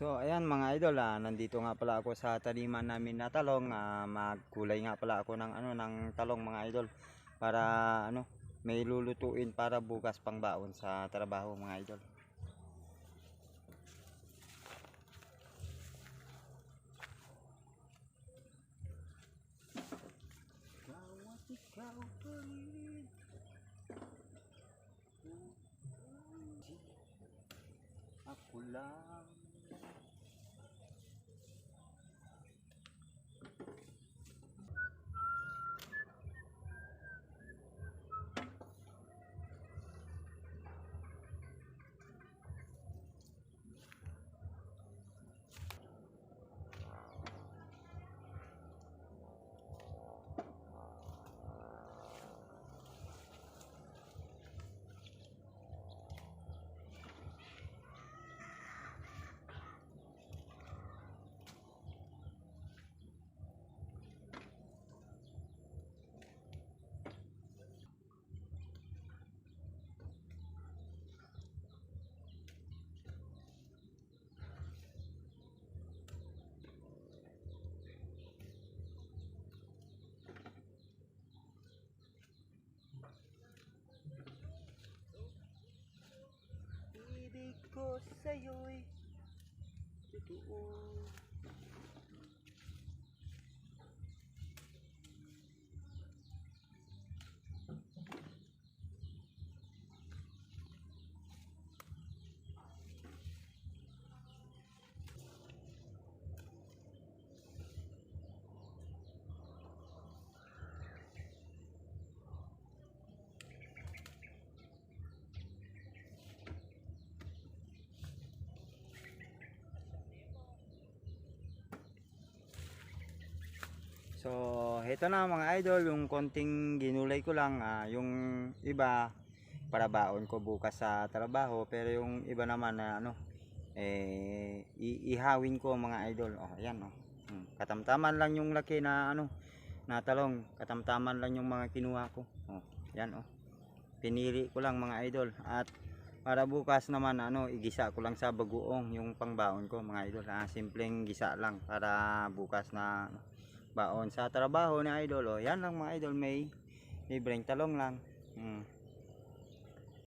So ayan mga idol, ah, nandito nga pala ako sa taniman namin na talong. Ah, magkulay nga pala ako ng ano ng talong mga idol para ano may lulutuin para bukas pang baon sa trabaho mga idol. Bawat. Ako lang. Ko sa'yo'y totoo. So, heto na mga idol, yung konting ginulay ko lang, ah, yung iba para baon ko bukas sa trabaho, pero yung iba naman na ano, eh, i- ihawin ko mga idol. Oh, ayan oh. Hmm, Katamtaman lang yung laki na ano, na talong, katamtaman lang yung mga kinuha ko. Oh, yan oh. Pinili ko lang mga idol at para bukas naman ano, igisa ko lang sa bagoong yung pangbaon ko mga idol. Ah, simpleng gisa lang para bukas na ano, baon sa trabaho ni idol oh. Yan lang mga idol may libreng talong lang. Hmm.